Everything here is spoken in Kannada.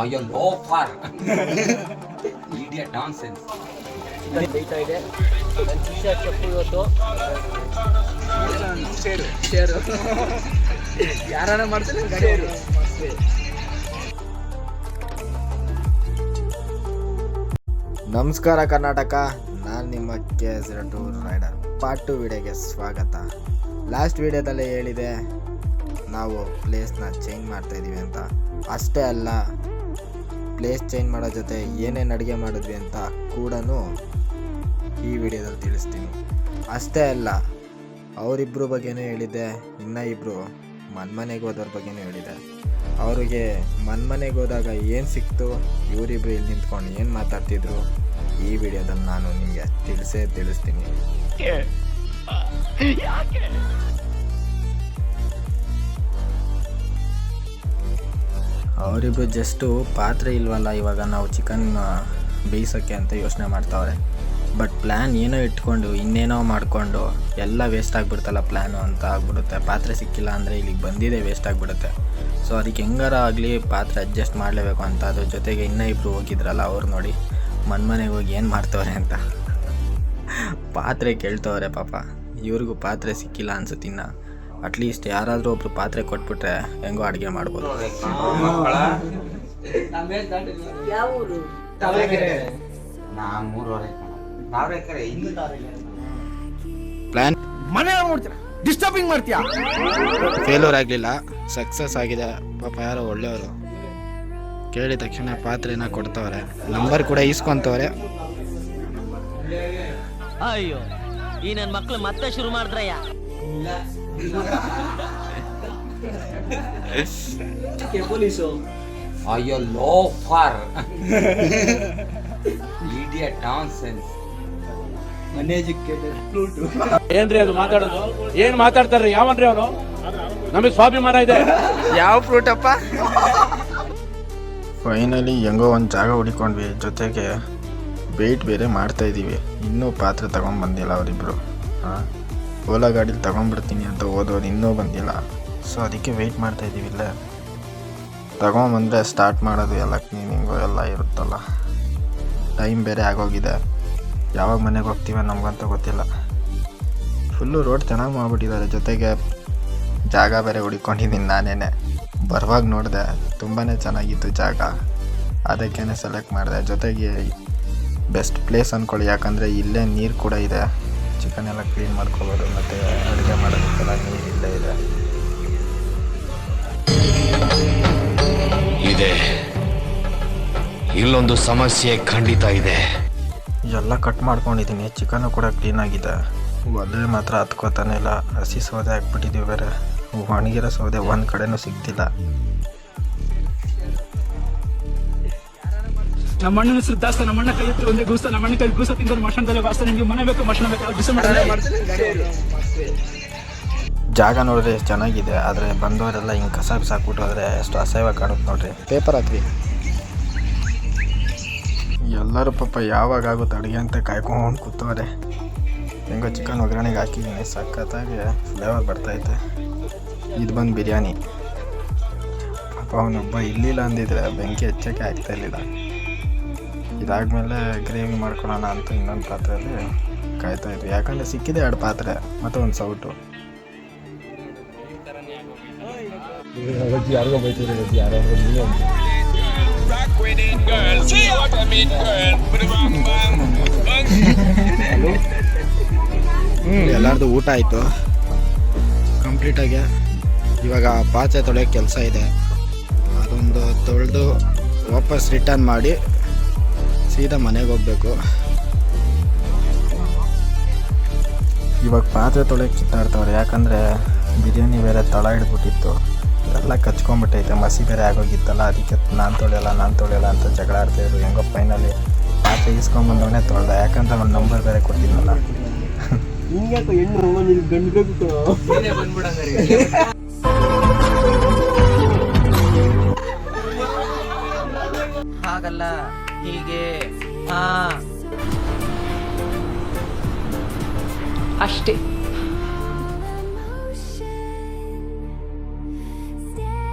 ಅಯ್ಯೋ ಲೋಫರ್ ಇಡಿಯಟ್ ನಾನ್ಸೆನ್ಸ್ ಬೈತಾ ಇದೆ. ನನ್ನ ಶಿಷ್ಯ ಚಪ್ಪು ಇವತ್ತು. ಶೇರು ಶೇರು. ಯಾರನ್ನ ಮಾಡ್ತಾರೆ ಗಾಡಿ ನಮಸ್ಕಾರ ಕರ್ನಾಟಕ. ನಾನು ನಿಮ್ಮ K S tour rider part two ವಿಡಿಯೋಗೆ ಸ್ವಾಗತ. ಲಾಸ್ಟ್ ವಿಡಿಯೋದಲ್ಲಿ ಹೇಳಿದೆ ನಾವು ಪ್ಲೇಸ್ನ ಚೇಂಜ್ ಮಾಡ್ತಾ ಇದೀವಿ ಅಂತ. ಅಷ್ಟೇ ಅಲ್ಲ ಪ್ಲೇಸ್ ಚೇಂಜ್ ಮಾಡೋ ಜೊತೆ ಏನೇನು ಅಡುಗೆ ಮಾಡಿದ್ವಿ ಅಂತ ಕೂಡ ಈ ವಿಡಿಯೋದಲ್ಲಿ ತಿಳಿಸ್ತೀನಿ. ಅಷ್ಟೇ ಅಲ್ಲ ಅವರಿಬ್ಬರು ಬಗ್ಗೆನೂ ಹೇಳಿದ್ದೆ ಇನ್ನೂ ಇಬ್ಬರು ಮನ್ಮನೆಗೆ ಹೋದವ್ರ ಬಗ್ಗೆನೂ ಹೇಳಿದೆ ಅವರಿಗೆ ಮನ್ಮನೆಗೆ ಹೋದಾಗ ಏನು ಸಿಕ್ತು? ಇವರಿಬ್ಬರು ಇಲ್ಲಿ ನಿಂತ್ಕೊಂಡು ಏನು ಮಾತಾಡ್ತಿದ್ರು? ಈ ವಿಡಿಯೋದಲ್ಲಿ ನಾನು ನಿಮಗೆ ತಿಳಿಸೇ ತಿಳಿಸ್ತೀನಿ. ಅವರಿಬ್ರು ಜಸ್ಟು ಪಾತ್ರೆ ಇಲ್ವಲ್ಲ, ಇವಾಗ ನಾವು ಚಿಕನ್ ಬೇಯಿಸೋಕ್ಕೆ ಅಂತ ಯೋಚನೆ ಮಾಡ್ತಾವ್ರೆ. ಬಟ್ ಪ್ಲ್ಯಾನ್ ಏನೋ ಇಟ್ಕೊಂಡು, ಇನ್ನೇನೋ ಮಾಡಿಕೊಂಡು, ಎಲ್ಲ ವೇಸ್ಟ್ ಆಗಿಬಿಡ್ತಲ್ಲ ಪ್ಲ್ಯಾನು ಅಂತ ಆಗ್ಬಿಡುತ್ತೆ. ಪಾತ್ರೆ ಸಿಕ್ಕಿಲ್ಲ ಅಂದರೆ ಇಲ್ಲಿಗೆ ಬಂದಿದೆ ವೇಸ್ಟ್ ಆಗಿಬಿಡುತ್ತೆ. ಸೊ ಅದಕ್ಕೆ ಹೆಂಗಾರ ಆಗಲಿ ಪಾತ್ರೆ ಅಡ್ಜಸ್ಟ್ ಮಾಡಲೇಬೇಕು ಅಂತ. ಅದ್ರ ಜೊತೆಗೆ ಇನ್ನೂ ಇಬ್ಬರು ಹೋಗಿದ್ರಲ್ಲ ಅವ್ರು ನೋಡಿ, ಮನ್ಮನೆಗೆ ಹೋಗಿ ಏನು ಮಾಡ್ತವ್ರೆ ಅಂತ. ಪಾತ್ರೆ ಕೇಳ್ತವ್ರೆ ಪಾಪ. ಇವ್ರಿಗೂ ಪಾತ್ರೆ ಸಿಕ್ಕಿಲ್ಲ ಅನ್ಸುತ್ತೆ ಇನ್ನು. ಅಟ್ಲೀಸ್ಟ್ ಯಾರಾದರೂ ಒಬ್ರು ಪಾತ್ರೆ ಕೊಟ್ಬಿಟ್ರೆ ಹೆಂಗೋ ಅಡುಗೆ ಮಾಡ್ಬೋದು. ಪ್ಲ್ಯಾನ್ ಮನೆ ಡಿಸ್ಟರ್ಬಿಂಗ್ ಮಾಡ್ತೀಯಾ? ಫೇಲ್ಯೂರ್ ಆಗಲಿಲ್ಲ ಸಕ್ಸಸ್ ಆಗಿದೆ. ಪಾಪ ಯಾರೋ ಒಳ್ಳೆಯವರು. ಕೇಳಿದ ತಕ್ಷಣ ಪಾತ್ರೆನ ಕೊಡ್ತವ್ರೆ. ನಂಬರ್ ಕೂಡ ಇಸ್ಕೊಂತವ್ರೆ ಅಯ್ಯೋ ಈ ನನ್ ಮಕ್ಳು ಮತ್ತೆ ಶುರು ಮಾಡಿದ್ರಯ್ಯ? ಪೊಲೀಸು ಅಯ್ಯೋ loafer idiot nonsense uneducated flute ಏನ್ರಿ ಅದು ಮಾತಾಡೋದು? ಏನ್ ಮಾತಾಡ್ತಾರ್ರಿ? ಯಾವನ್ರಿ ಅವನು ನಮಗೆ ಸ್ವಾಭಿಮಾನ ಇದೆ. ಯಾವ ಫ್ರೂಟಪ್ಪ? ಫೈನಲಿ ಹೆಂಗೋ ಒಂದು ಜಾಗ ಹುಡಿಕೊಂಡ್ವಿ. ಜೊತೆಗೆ ವೆಯ್ಟ್ ಬೇರೆ ಮಾಡ್ತಾ ಇದ್ದೀವಿ ಇನ್ನೂ ಪಾತ್ರೆ ತಗೊಂಡ್ಬಂದಿಲ್ಲ ಅವರಿಬ್ಬರು ಹಾಂ? ಓಲಾ ಗಾಡೀಲಿ ತಗೊಂಡ್ಬಿಡ್ತೀನಿ ಅಂತ ಓದೋದು ಇನ್ನೂ ಬಂದಿಲ್ಲ. ಸೊ ಅದಕ್ಕೆ ವೆಯ್ಟ್ ಮಾಡ್ತಾ ಇದ್ದೀವಿ ಇಲ್ಲೇ. ತಗೊಂಬಂದರೆ ಸ್ಟಾರ್ಟ್ ಮಾಡೋದು ಎಲ್ಲ ಕ್ಲೀನಿಂಗು ಎಲ್ಲ ಇರುತ್ತಲ್ಲ. ಟೈಮ್ ಬೇರೆ ಆಗೋಗಿದೆ. ಯಾವಾಗ ಮನೆಗೆ ಹೋಗ್ತೀವಿ ನಮಗಂತ ಗೊತ್ತಿಲ್ಲ. ಫುಲ್ಲು ರೋಡ್ ಚೆನ್ನಾಗಿ ಮಾಡಿಬಿಟ್ಟಿದ್ದಾರೆ ಜೊತೆಗೆ ಜಾಗ ಬೇರೆ ಹುಡ್ಕೊಂಡಿದ್ದೀನಿ ನಾನೇನೆ. ಬರುವಾಗ ನೋಡಿದೆ ತುಂಬಾ ಚೆನ್ನಾಗಿತ್ತು ಜಾಗ. ಅದಕ್ಕೇ ಸೆಲೆಕ್ಟ್ ಮಾಡಿದೆ. ಜೊತೆಗೆ ಬೆಸ್ಟ್ ಪ್ಲೇಸ್ ಅಂದ್ಕೊಳ್ಳಿ ಯಾಕಂದರೆ ಇಲ್ಲೇ ನೀರು ಕೂಡ ಇದೆ. ಚಿಕನ್ ಎಲ್ಲ ಕ್ಲೀನ್ ಮಾಡ್ಕೊಳ್ಳೋದು ಮತ್ತು ಅಡುಗೆ ಮಾಡೋದಕ್ಕೆಲ್ಲ ನೀರಿಲ್ಲ ಇದೆ. ಇದೆ. ಇಲ್ಲೊಂದು ಸಮಸ್ಯೆ ಖಂಡಿತ ಇದೆ. ಎಲ್ಲ ಕಟ್ ಮಾಡ್ಕೊಂಡಿದ್ದೀನಿ. ಚಿಕನು ಕೂಡ ಕ್ಲೀನಾಗಿದೆ ಒಲೆ ಮಾತ್ರ ಹತ್ಕೋತಾನೆ ಇಲ್ಲ. ಹಸಿ ಸೌದೆ ಹಾಕ್ಬಿಟ್ಟಿದ್ದೀವಿ ಬೇರೆ. ಒಣಗಿರೋ ಸೌದೆ ಒಂದು ಕಡೆನೂ ಸಿಗ್ತಿಲ್ಲ. ನಮ್ಮ ಅಣ್ಣನ ಹೆಸರು ದಾಸ್ತ ನಮ್ಮ ಅಣ್ಣ ಕೈ ಹತ್ರ ಒಂದೇ ಗೂಸ್ತ ನಮ್ಮ ಅಣ್ಣ ಕೈ ಗೂಸ ತಿಂದ್ರೆ ಮಷಣದಲ್ಲಿ ವಾಸ ನಿಮ್ಗೆ ಮನೆ ಬೇಕು ಮಷಣ ಬೇಕು ಬಿಸಿ ಜಾಗ ನೋಡಿದ್ರೆ ಎಷ್ಟು ಚೆನ್ನಾಗಿದೆ ಆದರೆ ಬಂದವರೆಲ್ಲ ಹಿಂಗೆ ಕಸ ಬಿಸಾಕ್ಬಿಟ್ಟು ಹೋದ್ರೆ ಎಷ್ಟು ಅಸಹ್ಯವಾಗಿ ಕಾಣುತ್ತೆ ನೋಡ್ರಿ. ಪೇಪರ್ ಹಾಕ್ರಿ. ಎಲ್ಲರೂ ಪಾಪ ಯಾವಾಗ ಆಗುತ್ತೆ ಅಡುಗೆ ಅಂತ ಕಾಯ್ಕೊಂಡು ಕೂತವ್ರೆ. ಹೆಂಗೋ ಚಿಕನ್ ಒಗ್ಗರಣೆಗೆ ಹಾಕಿದ್ದೀನಿ ಸಖತ್ತಾಗಿ ಫ್ಲೇವರ್ ಬರ್ತೈತೆ. ಇದು ಬಂದು ಬಿರಿಯಾನಿ. ಪಾಪ ಅವನೊಬ್ಬ ಇಲ್ಲಿಲ್ಲ ಅಂದಿದ್ರೆ ಬೆಂಕಿ ಹೆಚ್ಚಕ್ಕೆ ಆಗ್ತಾ ಇರಲಿಲ್ಲ. ಇದಾದ್ಮೇಲೆ ಗ್ರೇವಿ ಮಾಡ್ಕೊಳ್ಳೋಣ ಅಂತ ಇನ್ನೊಂದು ಪಾತ್ರೆಯಲ್ಲಿ ಕಾಯ್ತಾ ಇದ್ವಿ. ಯಾಕಂದರೆ ಸಿಕ್ಕಿದೆ ಎರಡು ಪಾತ್ರೆ, ಮತ್ತು ಒಂದು ಸೌಟು. ಎಲ್ಲರದು ಊಟ ಆಯಿತು. ಕಂಪ್ಲೀಟಾಗಿ ಇವಾಗ ಪಾತ್ರೆ ತೊಳೆಯೋಕೆ ಕೆಲಸ ಇದೆ. ಅದೊಂದು ತೊಳೆದು ವಾಪಸ್ ರಿಟರ್ನ್ ಮಾಡಿ ಸೀದಾ ಮನೆಗೆ ಹೋಗ್ಬೇಕು. ಇವಾಗ ಪಾತ್ರೆ ತೊಳೆಯಕ್ಕೆ ಕಿತ್ತಾಡ್ತವ್ರೆ ಯಾಕಂದರೆ ಬಿರಿಯಾನಿ ಬೇರೆ ತಳ ಹಿಡ್ಬಿಟ್ಟಿತ್ತು. ಎಲ್ಲ ಕಚ್ಕೊಂಬಿಟ್ಟೈತೆ ಮಸಿ ಬೇರೆ ಆಗೋಗಿತ್ತಲ್ಲ ಅದಕ್ಕೆ ನಾನು ತೊಳೆಯಲ್ಲ ನಾನು ತೊಳೆಯಲ್ಲ ಅಂತ ಜಗಳ ಆಡ್ತಾಯಿದ್ರು ಹೆಂಗೋ ಫೈನಲಿ ಪಾತ್ರೆ ಇಸ್ಕೊಂಬಂದವನೇ ತೊಳೆದ ಯಾಕಂದ್ರೆ ಅವ್ನ ನಂಬರ್ ಬೇರೆ ಕೊಟ್ಟಿದ್ನಲ್ಲ. ಹಾಗಲ್ಲ. ಹೀಗೆ ಆ. ಅಷ್ಟೇ.